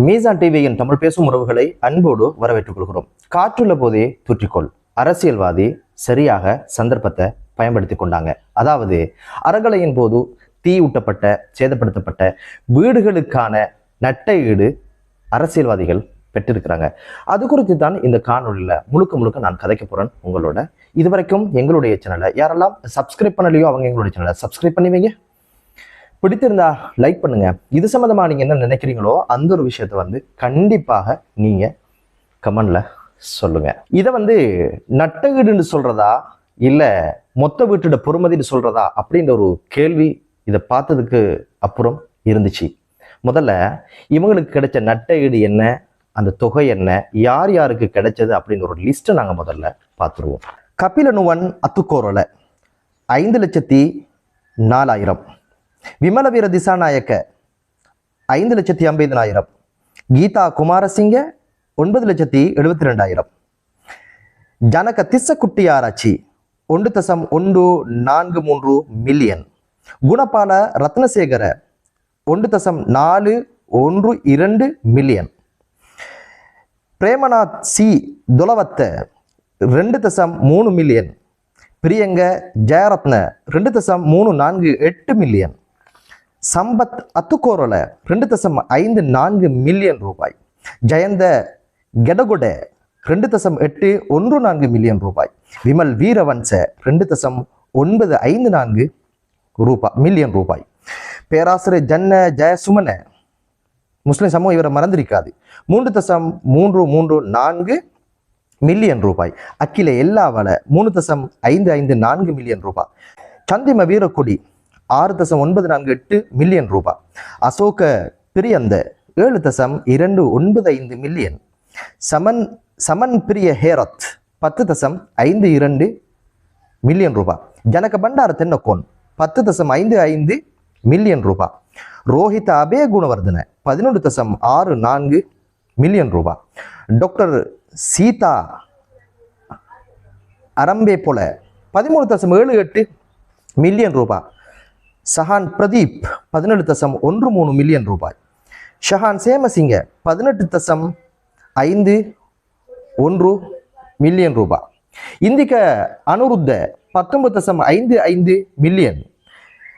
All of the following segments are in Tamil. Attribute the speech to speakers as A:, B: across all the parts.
A: மீசான் டிவியின் தமிழ் பேசும் உறவுகளை அன்போடு வரவேற்றுக் கொள்கிறோம். காற்றுள்ள போதே தூற்றிக்கொள். அரசியல்வாதி சரியாக சந்தர்ப்பத்தை பயன்படுத்தி கொண்டாங்க. அதாவது அறகலையின் போது தீ ஊட்டப்பட்ட சேதப்படுத்தப்பட்ட வீடுகளுக்கான நட்ட ஈடு அரசியல்வாதிகள் பெற்றிருக்கிறாங்க. அது குறித்து தான் இந்த காணொலியில் முழுக்க முழுக்க நான் கதைக்க போகிறேன் உங்களோட. இதுவரைக்கும் எங்களுடைய சேனலை யாரெல்லாம் சப்ஸ்கிரைப் பண்ணலையோ அவங்க எங்களுடைய சேனலை சப்ஸ்கிரைப் பண்ணுவீங்க பிடித்திருந்தா லைக் பண்ணுங்க. இது சம்மந்தமாக நீங்கள் என்ன நினைக்கிறீங்களோ அந்த ஒரு விஷயத்தை வந்து கண்டிப்பாக நீங்கள் கமெண்ட்ல சொல்லுங்க. இதை வந்து நட்டகீடுன்னு சொல்றதா? இல்லை மொத்த வீட்டோட பொறுமதின்னு சொல்றதா? அப்படின்ற ஒரு கேள்வி இதை பார்த்ததுக்கு அப்புறம் இருந்துச்சு. முதல்ல இவங்களுக்கு கிடைச்ச நட்ட ஈடு என்ன? அந்த தொகை என்ன? யார் யாருக்கு கிடைச்சது? அப்படின்னு ஒரு லிஸ்ட்டை நாங்கள் முதல்ல பார்த்துருவோம். கபிலனுவன் அத்துக்கோரலை ஐந்து லட்சத்தி நாலாயிரம். விமல வீர திசாநாயக்க ஐந்து லட்சத்தி ஐம்பதினாயிரம். கீதா குமாரசிங்க ஒன்பது லட்சத்தி எழுபத்தி ரெண்டாயிரம் ஜனக திஸ்ஸக்குட்டி ஆராய்ச்சி ஒன்று தசம் ஒன்று நான்கு மூன்று மில்லியன் குணபால ரத்னசேகர ஒன்று தசம் நாலு ஒன்று இரண்டு மில்லியன் பிரேமநாத் சி துலவத்த ரெண்டு தசம் மூணு மில்லியன் பிரியங்க ஜெயரத்ன ரெண்டு தசம் மூணு நான்கு எட்டு மில்லியன் சம்பத் அத்துக்கோரல ரெண்டு தசம் ஐந்து நான்கு மில்லியன் ரூபாய். ஜெயந்த கெடகுட ரெண்டு தசம் எட்டு ஒன்று நான்கு மில்லியன் ரூபாய். விமல் வீரவன்ச ரெண்டு தசம் ஒன்பது ஐந்து நான்கு ரூபாய் மில்லியன் ரூபாய். பேராசிரியர் ஜன்ன ஜெயசுமன முஸ்லிம் சமூகம் இவரை மறந்திருக்காது. மூன்று தசம் மூன்று மூன்று நான்கு மில்லியன் ரூபாய். அக்கில எல்லாவல மூணு தசம் ஐந்து ஐந்து நான்கு மில்லியன் ரூபாய். சந்திம வீரக்கொடி ஆறு தசம் ஒன்பது நான்கு எட்டு மில்லியன் ரூபாய் அசோக பிரியந்த ஏழு தசம் இரண்டு ஒன்பது ஐந்து மில்லியன். சமன் சமன் பிரிய ஹேரத் பத்து தசம் ஐந்து இரண்டு மில்லியன் ரூபாய் ஜனக பண்டார தென்னக்கோன் பத்து தசம் ஐந்து ஐந்து மில்லியன் ரூபாய் ரோஹித அபய குணவர்தன பதினொன்று தசம் ஆறு நான்கு மில்லியன் ரூபாய் டாக்டர் சீதா அரம்பே போல பதிமூணு தசம் ஏழு எட்டு மில்லியன் ரூபாய் சஹான் பிரதீப் பதினெட்டு தசம் ஒன்று மூணு மில்லியன் ரூபாய். ஷஹான் சேமசிங்க பதினெட்டு தசம் ஐந்து ஒன்று மில்லியன் ரூபாய். இந்திக்க அனுருத்த பத்தொன்பது தசம் ஐந்து ஐந்து மில்லியன்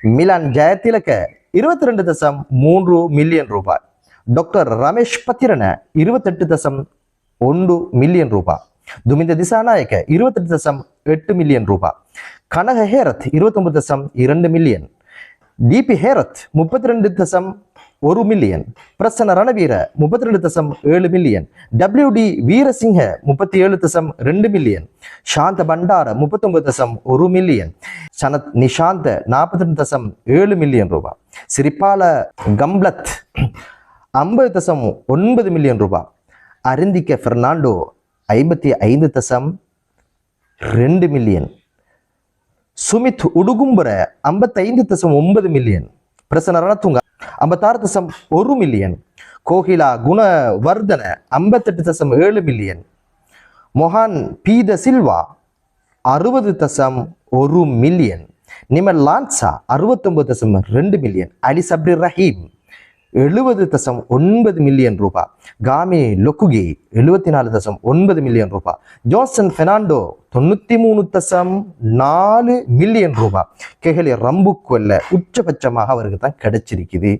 A: மிலான் ஜெயதிலக்க இருபத்தி ரெண்டு தசம் மூன்று மில்லியன் ரூபாய். டாக்டர் ரமேஷ் பத்திரன இருபத்தெட்டு தசம் ஒன்று மில்லியன் ரூபாய். துமிந்த திசாநாயக்க இருபத்தெட்டு தசம் எட்டு மில்லியன் ரூபாய். கனக ஹேரத் இருபத்தொன்பது தசம் இரண்டு மில்லியன் டிபி ஹேரத் முப்பத்தி ரெண்டு தசம் ஒரு மில்லியன் பிரசன்ன ரணவீர முப்பத்தி ரெண்டு தசம் ஏழு மில்லியன் டபிள்யூ டி வீரசிங்க முப்பத்தி ஏழு தசம் ரெண்டு மில்லியன் சாந்த பண்டார முப்பத்தொன்பது தசம் ஒரு மில்லியன் சனத் நிஷாந்த நாற்பத்தி ரெண்டு தசம் ஏழு மில்லியன் ரூபாய் சிரிப்பால கம்லத் ஐம்பது தசம் ஒன்பது மில்லியன் ரூபாய் அருந்திக்க பெர்னாண்டோ ஐம்பத்தி ஐந்து தசம் ரெண்டு மில்லியன் சுமித் உடுகும்புற ஐம்பத்தைந்து தசம் ஒன்பது மில்லியன் பிரசன ரணத்துங்க ஐம்பத்தாறு தசம் ஒரு மில்லியன் கோகிலா குணவர்தன ஐம்பத்தெட்டு தசம் ஏழு மில்லியன் மொஹான் பீத சில்வா அறுபது தசம் ஒரு மில்லியன் நிமல் லான்சா அறுபத்தொன்பது தசம் ரெண்டு மில்லியன் அலி சப்ரி ரஹீம். எழுபது தசம் ஒன்பது மில்லியன் ரூபாய் காமி லொக்குகி எழுபத்தி நாலு தசம் ஒன்பது மில்லியன் ரூபாய் ஜோசன் ஃபெர்னாண்டோ தொண்ணூத்தி மூணு தசம் நாலு மில்லியன் ரூபாய் கெஹலி ரம்பு கொல்ல உச்சபட்சமாக அவருக்கு தான் கிடைச்சிருக்குது.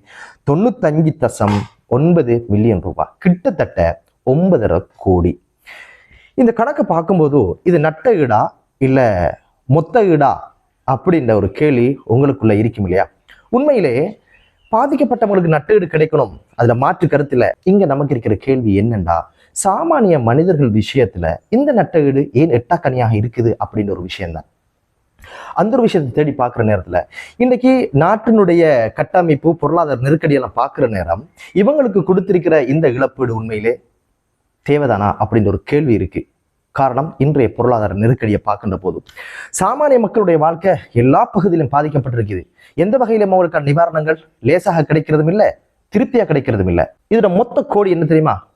A: தொண்ணூத்தஞ்சு தசம் ஒன்பது மில்லியன் ரூபாய் கிட்டத்தட்ட ஒன்பதரை கோடி. இந்த கணக்கை பார்க்கும்போது இது நட்ட ஈடா இல்லை மொத்த ஈடா அப்படின்ற ஒரு கேள்வி உங்களுக்குள்ள இருக்கும் இல்லையா? உண்மையிலே பாதிக்கப்பட்டவங்களுக்கு நட்டஈடு கிடைக்கணும். அதுல மாற்று கருத்துல இங்க நமக்கு இருக்கிற கேள்வி என்னண்டா? சாமானிய மனிதர்கள் விஷயத்துல இந்த நட்டஈடு ஏன் எட்டாக்கனியாக இருக்குது அப்படின்ற ஒரு விஷயம்தான். அந்த ஒரு விஷயத்தை தேடி பார்க்குற நேரத்துல இன்னைக்கு நாட்டினுடைய கட்டமைப்பு பொருளாதார நெருக்கடியெல்லாம் பார்க்குற நேரம் இவங்களுக்கு கொடுத்திருக்கிற இந்த இழப்பீடு உண்மையிலே தேவைதானா அப்படின்ற ஒரு கேள்வி இருக்குது காரணம் இன்றைய பொருளாதார நெருக்கடியை பார்க்கின்ற போது. சாமானிய மக்களுடைய வாழ்க்கை எல்லா பகுதியிலும் பாதிக்கப்பட்டிருக்குது. எந்த வகையிலும் அவங்களுக்கான நிவாரணங்கள் லேசாக கிடைக்கிறதும் இல்லை திருப்தியாக கிடைக்கிறதும் இல்லை. இதோட மொத்த கோடி என்ன தெரியுமா?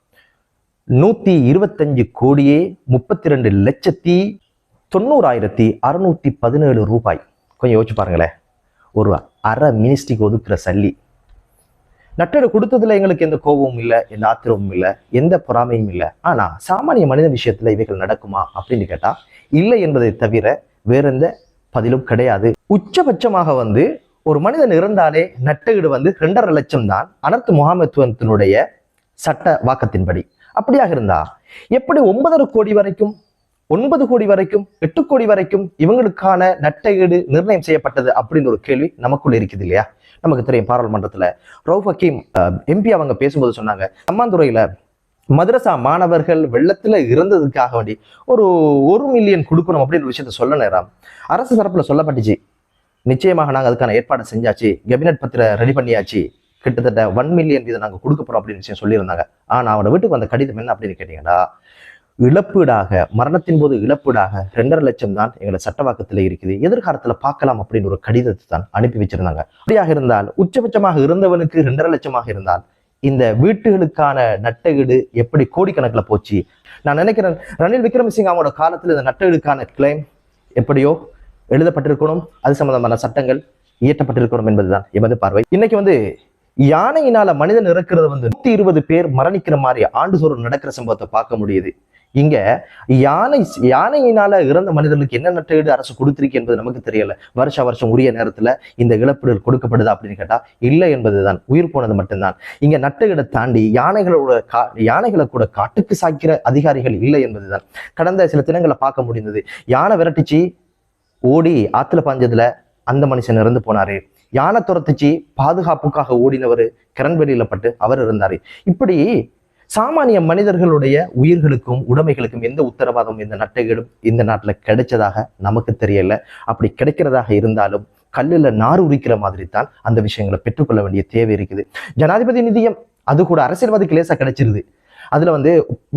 A: நூத்தி இருபத்தஞ்சு கோடியே முப்பத்தி ரெண்டு லட்சத்தி தொண்ணூறாயிரத்தி அறுநூத்தி பதினேழு ரூபாய். கொஞ்சம் யோசிச்சு பாருங்களேன். ஒரு அரை மினிஸ்டிக்கு ஒதுக்குற சல்லி. நட்டடு கொடுத்ததுல எங்களுக்கு எந்த கோபமும் இல்லை எந்த ஆத்திரமும் இல்லை எந்த பொறாமையும் இல்லை. ஆனா சாமானிய மனித விஷயத்துல இவைகள் நடக்குமா அப்படின்னு கேட்டா இல்லை என்பதை தவிர வேற எந்த பதிலும் கிடையாது. உச்சபட்சமாக வந்து ஒரு மனிதன் இறந்தாலே நட்டஈடு வந்து ரெண்டரை லட்சம் தான் அனர்த்த முகாமத்துவத்தினுடைய சட்ட வாக்கத்தின்படி. அப்படியாக இருந்தா எப்படி ஒன்பதரை கோடி வரைக்கும் ஒன்பது கோடி வரைக்கும் எட்டு கோடி வரைக்கும் இவங்களுக்கான நட்டையீடு நிர்ணயம் செய்யப்பட்டது அப்படின்னு ஒரு கேள்வி நமக்குள்ள இருக்குது இல்லையா? நமக்கு தெரியும் பாராளுமன்றத்துல. ரவுஃப் ஹக்கீம் எம்பி அவங்க பேசும்போது சொன்னாங்க அம்மாந்துறையில மதரசா மாணவர்கள் வெள்ளத்துல இறந்ததுக்காக வேண்டி ஒரு ஒரு மில்லியன் கொடுக்கணும் அப்படின்னு விஷயத்த சொல்ல நேரம். அரசு தரப்புல சொல்லப்பட்டுச்சு நிச்சயமாக நாங்கள் அதுக்கான ஏற்பாடு செஞ்சாச்சு கேபினட் பத்திர ரெடி பண்ணியாச்சு. கிட்டத்தட்ட ஒன் மில்லியன் இதை நாங்கள் கொடுக்க போறோம் அப்படின்னு விஷயம் சொல்லியிருந்தாங்க. ஆனா அவனை வீட்டுக்கு வந்த கடிதம் என்ன அப்படின்னு கேட்டீங்கன்னா இழப்பீடாக மரணத்தின் போது இழப்பீடாக ரெண்டரை லட்சம் தான் எங்களை சட்டவாக்கத்தில் இருக்குது. எதிர்காலத்துல பார்க்கலாம் அப்படின்னு ஒரு கடிதத்தை தான் அனுப்பி வச்சிருந்தாங்க. அப்படியாக இருந்தால் உச்சபட்சமாக இருந்தவனுக்கு ரெண்டரை லட்சமாக இருந்தால் இந்த வீட்டுகளுக்கான நட்டகீடு எப்படி கோடிக்கணக்கில் போச்சு? நான் நினைக்கிறேன் ரணில் விக்ரமசிங்க அவங்களோட காலத்தில் இந்த நட்டகீடுக்கான கிளைம் எப்படியோ எழுதப்பட்டிருக்கணும். அது சம்பந்தமான சட்டங்கள் இயற்றப்பட்டிருக்கணும் என்பதுதான் எமது பார்வை. இன்னைக்கு வந்து யானையினால மனிதன் இறக்குறது வந்து நூத்தி இருபது பேர் மரணிக்கிற மாதிரி ஆண்டுதோறும் நடக்கிற சம்பவத்தை பார்க்க முடியுது. இங்க யானை யானையினால இறந்த மனிதர்களுக்கு என்ன நட்டஈடு அரசு கொடுத்திருக்கு என்பது நமக்கு தெரியல. வருஷ வருஷம் உரிய நேரத்துல இந்த இழப்பீடு கொடுக்கப்படுதா அப்படின்னு கேட்டா இல்லை என்பதுதான். உயிர் போனது மட்டும்தான். இங்க நட்டஈடை தாண்டி யானைகளோட கா யானைகளை கூட காட்டுக்கு சாய்க்கிற அதிகாரிகள் இல்லை என்பதுதான். கடந்த சில தினங்களை பார்க்க முடிந்தது. யானை விரட்டிச்சு ஓடி ஆத்துல பாஞ்சதுல அந்த மனுஷன் இறந்து போனாரு. யானை துரத்துச்சு பாதுகாப்புக்காக ஓடினவர் கிரண்வெளியில பட்டு அவர் இருந்தாரு இப்படி சாமானிய மனிதர்களுடைய உயிர்களுக்கும் உடைமைகளுக்கும் எந்த உத்தரவாதம் இந்த நட்டைகளும் இந்த நாட்டில் கிடைச்சதாக நமக்கு தெரியல. அப்படி கிடைக்கிறதாக இருந்தாலும் கல்லில் நார் உரிக்கிற மாதிரி தான் அந்த விஷயங்களை பெற்றுக்கொள்ள வேண்டிய தேவை இருக்குது. ஜனாதிபதி நிதியம் அது கூட அரசியல்வாதிக்கு லேசாக கிடைச்சிருது. அதில் வந்து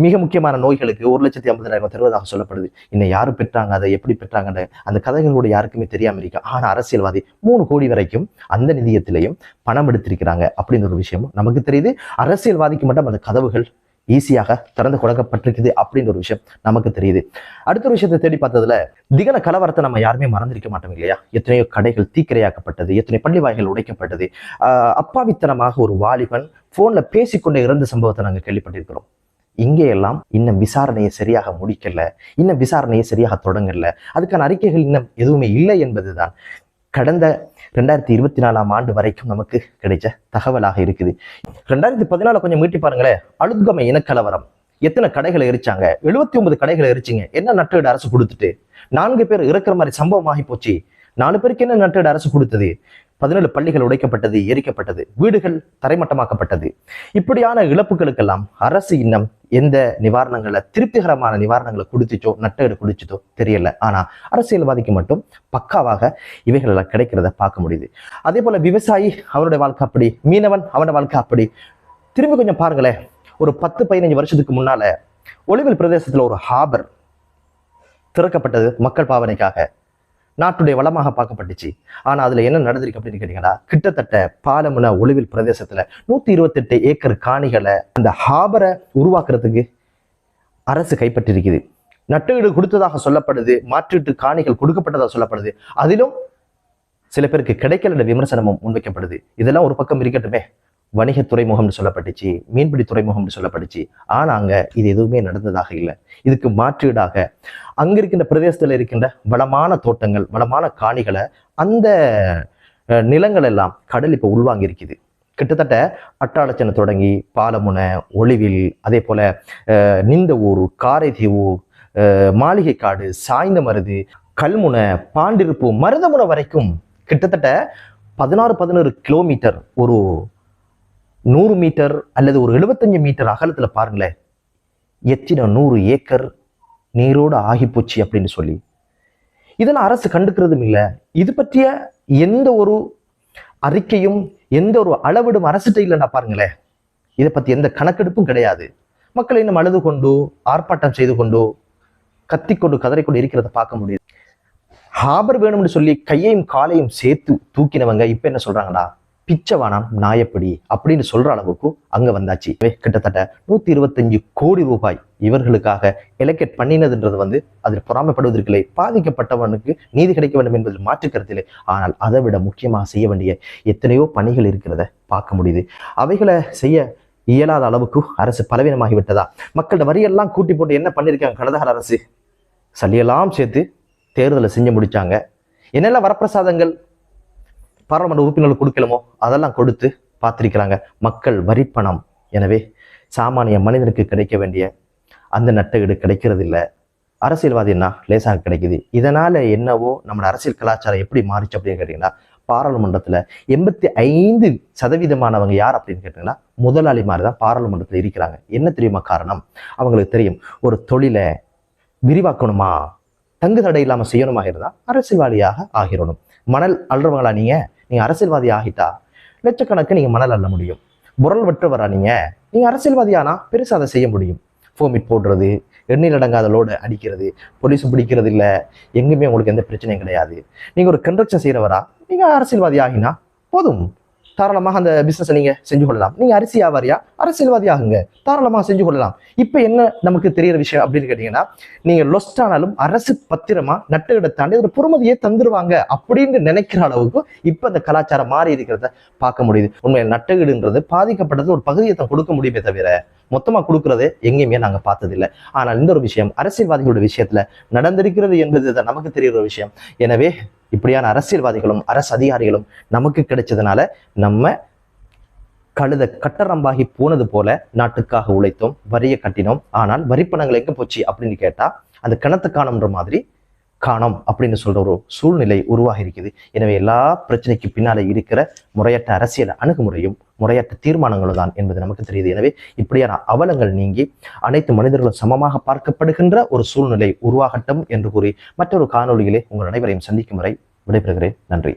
A: மிக முக்கியமான நோய்களுக்கு ஒரு லட்சத்தி ஐம்பதாயிரம் தருவதாக சொல்லப்படுது. இன்னும் யார் பெற்றாங்க? அதை எப்படி பெற்றாங்கன்னு அந்த கதைகளோட யாருக்குமே தெரியாமல் இருக்கு ஆனால் அரசியல்வாதி மூணு கோடி வரைக்கும் அந்த நிதியத்திலையும் பணம் எடுத்திருக்கிறாங்க அப்படின்ற ஒரு விஷயமும் நமக்கு தெரியுது. அரசியல்வாதிக்கு மட்டும் அந்த கதவுகள் ஈஸியாக திறந்து கொடுக்கப்பட்டிருக்குது அப்படின்ற ஒரு விஷயம் நமக்கு தெரியுது. அடுத்த ஒரு விஷயத்தை தேடி பார்த்ததுல திகன கலவரத்தை நம்ம யாருமே மறந்திருக்க மாட்டோம் இல்லையா? எத்தனையோ கடைகள் தீக்கிரையாக்கப்பட்டது எத்தனை பள்ளி வாய்கள் உடைக்கப்பட்டது. அப்பாவித்தனமாக ஒரு வாலிபன் போன்ல பேசிக்கொண்டே இறந்த சம்பவத்தை நாங்கள் கேள்விப்பட்டிருக்கிறோம். இங்கே எல்லாம் இன்னும் விசாரணையை சரியாக முடிக்கல. இன்னும் விசாரணையை சரியாக தொடங்கல. அதுக்கான அறிக்கைகள் இன்னும் எதுவுமே இல்லை என்பதுதான். கடந்த ரெண்டாயிரத்தி இருபத்தி நாலாம் ஆண்டு வரைக்கும் நமக்கு கிடைச்ச தகவலாக இருக்குது. ரெண்டாயிரத்தி பதினாலு கொஞ்சம் மீட்டி பாருங்களேன். அழுத்கமை இனக்கலவரம். எத்தனை கடைகளை எரிச்சாங்க? எழுபத்தி ஒன்பது கடைகளை எரிச்சிங்க. என்ன நட்டீடு அரசு கொடுத்துட்டு? நான்கு பேர் இறக்குற மாதிரி சம்பவம் ஆகி போச்சு. நாலு பேருக்கு என்ன நட்டீடு அரசு கொடுத்தது? பதினேழு பள்ளிகள் உடைக்கப்பட்டது எரிக்கப்பட்டது வீடுகள் தரைமட்டமாக்கப்பட்டது. இப்படியான இழப்புகளுக்கெல்லாம் அரசு இன்னும் எந்த நிவாரணங்களை திருப்திகரமான நிவாரணங்களை கொடுத்துச்சோ நட்டஈடு கொடுத்துச்சோ தெரியல. ஆனா அரசியல்வாதிக்கு மட்டும் பக்காவாக இவைகளெல்லாம் கிடைக்கிறத பார்க்க முடியுது. அதே போல விவசாயி அவனுடைய வாழ்க்கை அப்படி மீனவன் அவனோட வாழ்க்கை அப்படி. திரும்பி கொஞ்சம் பாருங்களேன். ஒரு பத்து பதினஞ்சு வருஷத்துக்கு முன்னால ஒளிவில் பிரதேசத்துல ஒரு ஹாபர் திறக்கப்பட்டது மக்கள் பாவனைக்காக. நாட்டுடைய வளமாக பார்க்கப்பட்டுச்சு. ஆனால் அதில் என்ன நடந்திருக்கு அப்படின்னு கேட்டீங்கன்னா கிட்டத்தட்ட பாலமுன ஒளிவில் பிரதேசத்தில் நூற்றி இருபத்தெட்டு ஏக்கர் காணிகளை அந்த ஹாபரை உருவாக்குறதுக்கு அரசு கைப்பற்றிருக்குது. நட்டுஈடு கொடுத்ததாக சொல்லப்படுது மாற்றீட்டு காணிகள் கொடுக்கப்பட்டதாக சொல்லப்படுது. அதிலும் சில பேருக்கு கிடைக்கல விமர்சனமும் முன்வைக்கப்படுது. இதெல்லாம் ஒரு பக்கம் இருக்கட்டுமே. வணிக துறைமுகம்னு சொல்லப்பட்டுச்சு மீன்பிடி துறைமுகம்னு சொல்லப்பட்டுச்சு. ஆனால் அங்கே இது எதுவுமே நடந்ததாக இல்லை. இதுக்கு மாற்றீடாக அங்கே இருக்கின்ற பிரதேசத்தில் இருக்கின்ற வளமான தோட்டங்கள் வளமான காணிகளை அந்த நிலங்கள் எல்லாம் கடல் இப்போ உள்வாங்கி இருக்குது கிட்டத்தட்ட அட்டாளச்சனை தொடங்கி பாலமுனை ஒளிவில் அதே போல் நிந்த ஊர் காரைதீவு மாளிகை காடு சாய்ந்த மருது கல்முனை பாண்டிருப்பு மருதமுனை வரைக்கும் கிட்டத்தட்ட பதினாறு பதினோரு கிலோமீட்டர் ஒரு நூறு மீட்டர் அல்லது ஒரு எழுபத்தஞ்சு மீட்டர் அகலத்தில் பாருங்களேன். எத்தனை நூறு ஏக்கர் நீரோடு ஆகிப்போச்சு அப்படின்னு சொல்லி. இதெல்லாம் அரசு கண்டுக்கிறதும் இல்லை. இது பற்றிய எந்த ஒரு அறிக்கையும் எந்த ஒரு அளவிடும் அரசுகிட்ட இல்லைன்னா பாருங்களேன். இதை பற்றி எந்த கணக்கெடுப்பும் கிடையாது. மக்கள் இன்னும் அழுது கொண்டு ஆர்ப்பாட்டம் செய்து கொண்டு கத்திக்கொண்டு கதறிக்கொண்டு இருக்கிறத பார்க்க முடியுது. ஹாபர் வேணும்னு சொல்லி கையையும் காலையும் சேர்த்து தூக்கினவங்க இப்போ என்ன சொல்கிறாங்களா பிச்சைவானாம் நாயப்படி அப்படின்னு சொல்ற அளவுக்கு அங்க வந்தாச்சு. கிட்டத்தட்ட நூத்தி இருபத்தஞ்சு கோடி ரூபாய் இவர்களுக்காக எலெக்ட் பண்ணினதுன்றது வந்து அதில் பொறாமைப்படுவதற்கில்லை. பாதிக்கப்பட்டவனுக்கு நீதி கிடைக்க வேண்டும் என்பதில் மாற்றுக்கருத்தில்லை. ஆனால் அதை விட முக்கியமாக செய்ய வேண்டிய எத்தனையோ பணிகள் இருக்கிறத பார்க்க முடியுது. அவைகளை செய்ய இயலாத அளவுக்கு அரசு பலவீனமாகி விட்டதா? மக்களோட வரியெல்லாம் கூட்டி போட்டு என்ன பண்ணியிருக்காங்க? கடந்த அரசு. சளியெல்லாம் சேர்த்து தேர்தலை செஞ்சு முடிச்சாங்க. என்னெல்லாம் வரப்பிரசாதங்கள்? பாராளுமன்ற உறுப்பினர்கள் கொடுக்கலமோ அதெல்லாம் கொடுத்து பார்த்திருக்கிறாங்க. மக்கள் வரிப்பணம். எனவே சாமானிய மனிதனுக்கு கிடைக்க வேண்டிய அந்த நட்டகீடு கிடைக்கிறது இல்லை அரசியல்வாதின்னா லேசாக கிடைக்குது. இதனால என்னவோ நம்ம அரசியல் கலாச்சாரம் எப்படி மாறிச்சு அப்படின்னு கேட்டிங்கன்னா பாராளுமன்றத்தில் எண்பத்தி ஐந்து சதவீதமானவங்க யார் அப்படின்னு கேட்டிங்கன்னா முதலாளி மாதிரி தான் பாராளுமன்றத்தில் இருக்கிறாங்க. என்ன தெரியுமா காரணம்? அவங்களுக்கு தெரியும். ஒரு தொழிலை விரிவாக்கணுமா? தங்கு தடை இல்லாமல் செய்யணுமா இருந்தால் அரசியல்வாதியாக ஆகிடணும் மணல் அள்ளுறவங்களா நீங்க? நீங்க அரசியல்வாதி ஆகிட்டா லட்சக்கணக்கு நீங்க மணல் அள்ள முடியும். முரல் வெட்டுவரா நீங்க? நீங்க அரசியல்வாதியானா பெருசா அதை செய்ய முடியும். ஃபோமிட் போடுறது எண்ணெயில் அடங்காத லோடு அடிக்கிறது போலீஸ் பிடிக்கிறது இல்லை எங்குமே உங்களுக்கு எந்த பிரச்சனையும் கிடையாது. நீங்கள் ஒரு கன்ஸ்ட்ரக்ஷன் செய்கிறவரா நீங்கள் அரசியல்வாதி ஆகினா போதும். தாராளமாக அந்த பிஸ்னஸை நீங்க செஞ்சு கொள்ளலாம். நீங்க அரிசி வியாபாரியா? அரசியல்வாதி ஆகுங்க தாராளமாக செஞ்சு கொள்ளலாம். இப்போ என்ன நமக்கு தெரியிற விஷயம் அப்படின்னு கேட்டீங்கன்னா நீங்க லொஸ்ட் ஆனாலும் அரசு பத்திரமா நட்டுகிட தாண்டி ஒரு பொறுமதியை தந்துருவாங்க அப்படின்னு நினைக்கிற அளவுக்கு இப்போ அந்த கலாச்சாரம் மாறி இருக்கிறத பார்க்க முடியுது. உண்மையில் நட்டுகிடுன்றது பாதிக்கப்பட்டது ஒரு பகுதியை தான் கொடுக்க முடியுமே தவிர மொத்தமா கொடுக்குறது எங்கேயுமே நாங்க பார்த்ததில்லை. ஆனால் இந்த ஒரு விஷயம் அரசியல்வாதிகளோட விஷயத்துல நடந்திருக்கிறது என்பது தான் நமக்கு தெரிகிற ஒரு விஷயம். எனவே இப்படியான அரசியல்வாதிகளும் அரசு அதிகாரிகளும் நமக்கு கிடைச்சதுனால நம்ம கழுத கட்டரம்பாகி போனது போல நாட்டுக்காக உழைத்தோம் வரியை கட்டினோம். ஆனால் வரிப்பணங்கள் எங்க போச்சு அப்படின்னு கேட்டா அந்த கிணத்து காணம்ன்ற மாதிரி காணோம் அப்படின்னு சொல்ற ஒரு சூழ்நிலை உருவாகி இருக்குது எனவே எல்லா பிரச்சனைக்கு பின்னாலே இருக்கிற முறையற்ற அரசியல் அணுகுமுறையும் முறையற்ற தீர்மானங்களும் தான் என்பது நமக்கு தெரியுது. எனவே இப்படியான அவலங்கள் நீங்கி அனைத்து மனிதர்களும் சமமாக பார்க்கப்படுகின்ற ஒரு சூழ்நிலை உருவாகட்டும் என்று கூறி மற்றொரு காணொளியிலே உங்கள் அனைவரையும் சந்திக்கும் வரை விடைபெறுகிறேன். நன்றி.